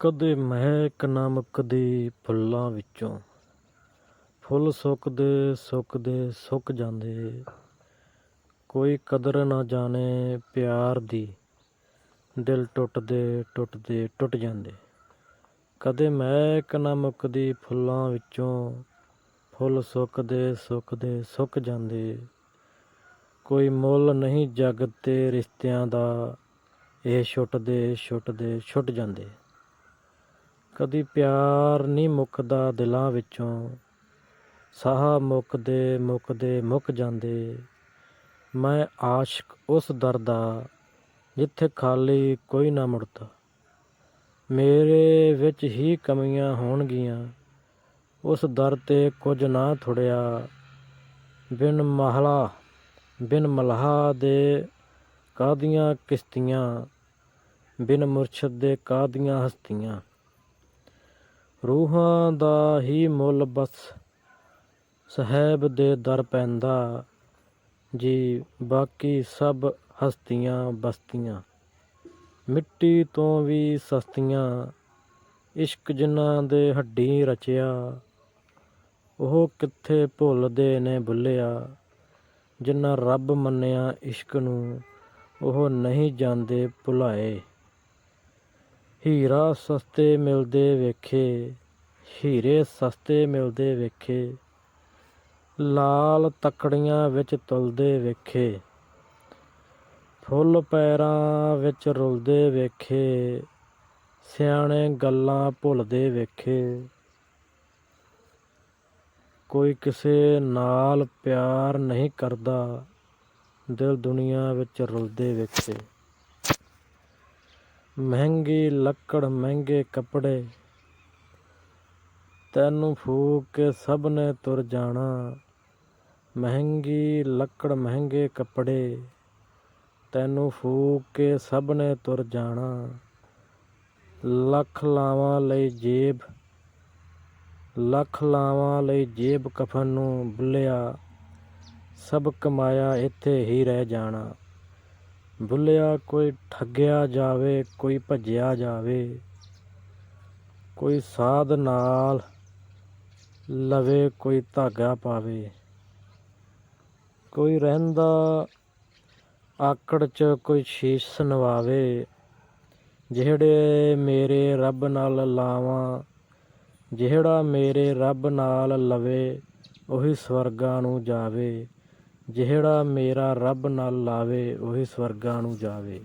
ਕਦੇ ਮਹਿਕ ਨਾ ਫੁੱਲਾਂ ਵਿੱਚੋਂ। ਫੁੱਲ ਸੁੱਕਦੇ ਸੁੱਕਦੇ ਸੁੱਕ ਜਾਂਦੇ। ਕੋਈ ਕਦਰ ਨਾ ਜਾਣੇ ਪਿਆਰ ਦੀ। ਦਿਲ ਟੁੱਟਦੇ ਟੁੱਟਦੇ ਟੁੱਟ ਜਾਂਦੇ। ਕਦੇ ਮਹਿਕ ਨਾ ਫੁੱਲਾਂ ਵਿੱਚੋਂ ਫੁੱਲ ਸੁੱਕਦੇ ਸੁੱਕਦੇ ਸੁੱਕ ਜਾਂਦੇ। ਕੋਈ ਮੁੱਲ ਨਹੀਂ ਜਗ ਤੇ ਰਿਸ਼ਤਿਆਂ ਦਾ। ਇਹ ਛੁੱਟਦੇ ਛੁੱਟਦੇ ਛੁੱਟ ਜਾਂਦੇ। ਕਦੀ ਪਿਆਰ ਨਹੀਂ ਮੁੱਕਦਾ ਦਿਲਾਂ ਵਿੱਚੋਂ। ਸਾਹ ਮੁੱਕਦੇ ਮੁੱਕਦੇ ਮੁੱਕ ਜਾਂਦੇ। ਮੈਂ ਆਸ਼ਿਕ ਉਸ ਦਰ ਦਾ ਜਿੱਥੇ ਖਾਲੀ ਕੋਈ ਨਾ ਮੁੜਦਾ। ਮੇਰੇ ਵਿੱਚ ਹੀ ਕਮੀਆਂ ਹੋਣਗੀਆਂ। ਉਸ ਦਰ ਤੇ ਕੁਝ ਨਾ ਥੁੜਿਆ। ਬਿਨ ਮਹਲਾ, ਬਿਨ ਮਲਹਾ ਦੇ ਕਾਦੀਆਂ ਕਿਸ਼ਤੀਆਂ, ਬਿਨ ਮੁਰਸ਼ਦ ਦੇ ਕਾਦੀਆਂ ਹਸਤੀਆਂ। ਰੂਹਾਂ ਦਾ ਹੀ ਮੁੱਲ ਬਸ ਸਹਿਬ ਦੇ ਦਰ ਪੈਂਦਾ ਜੀ, ਬਾਕੀ ਸਭ ਹਸਤੀਆਂ ਬਸਤੀਆਂ। ਮਿੱਟੀ ਤੋਂ ਵੀ ਸਸਤੀਆਂ, ਇਸ਼ਕ ਜਿਨ੍ਹਾਂ ਦੇ ਹੱਡੀ ਰਚਿਆ, ਉਹ ਕਿੱਥੇ ਭੁੱਲਦੇ ਨੇ ਭੁੱਲਿਆ ਜਿਨ੍ਹਾਂ ਰੱਬ ਮੰਨਿਆ ਇਸ਼ਕ ਨੂੰ ਉਹ ਨਹੀਂ ਜਾਂਦੇ ਭੁਲਾਏ। ਹੀਰਾ ਸਸਤੇ ਮਿਲਦੇ ਵੇਖੇ, ਹੀਰੇ ਸਸਤੇ ਮਿਲਦੇ ਵੇਖੇ, ਲਾਲ ਤਕੜੀਆਂ ਵਿੱਚ ਤੁਲਦੇ ਵੇਖੇ, ਫੁੱਲ ਪੈਰਾਂ ਵਿੱਚ ਰੁਲਦੇ ਵੇਖੇ, ਸਿਆਣੇ ਗੱਲਾਂ ਭੁੱਲਦੇ ਵੇਖੇ। ਕੋਈ ਕਿਸੇ ਨਾਲ ਪਿਆਰ ਨਹੀਂ ਕਰਦਾ, ਦਿਲ ਦੁਨੀਆ ਵਿੱਚ ਰੁਲਦੇ ਵੇਖੇ। ਮਹਿੰਗੀ ਲੱਕੜ, ਮਹਿੰਗੇ ਕੱਪੜੇ। ਤੈਨੂੰ ਫੂਕ ਕੇ ਸਭ ਨੇ ਤੁਰ ਜਾਣਾ। ਮਹਿੰਗੀ ਲੱਕੜ, ਮਹਿੰਗੇ ਕੱਪੜੇ। ਤੈਨੂੰ ਫੂਕ ਕੇ ਸਭ ਨੇ ਤੁਰ ਜਾਣਾ। ਲੱਖ ਲਾਵਾਂ ਲਈ ਜੇਬ, ਲੱਖ ਲਾਵਾਂ ਲਈ ਜੇਬ ਕਫਨ ਨੂੰ ਬੁੱਲਿਆ। ਸਭ ਕਮਾਇਆ ਇੱਥੇ ਹੀ ਰਹਿ ਜਾਣਾ। ਬੁੱਲਿਆ ਕੋਈ ਠੱਗਿਆ ਜਾਵੇ, ਕੋਈ ਭੱਜਿਆ ਜਾਵੇ, ਕੋਈ ਸਾਧ ਨਾਲ ਲਵੇ, ਕੋਈ ਧਾਗਾ ਪਾਵੇ, ਕੋਈ ਰਹਿੰਦਾ ਆਕੜ ਚ ਕੋਈ ਸ਼ੀਸ਼ ਨਵਾਵੇ ਜਿਹੜੇ ਮੇਰੇ ਰੱਬ ਨਾਲ ਲਾਵਾਂ, ਜਿਹੜਾ ਮੇਰੇ ਰੱਬ ਨਾਲ ਲਵੇ, ਉਹੀ ਸਵਰਗਾਂ ਨੂੰ ਜਾਵੇ। ਜਿਹੜਾ ਮੇਰਾ ਰੱਬ ਨਾਲ ਲਾਵੇ ਉਹੀ ਸਵਰਗਾਂ ਨੂੰ ਜਾਵੇ।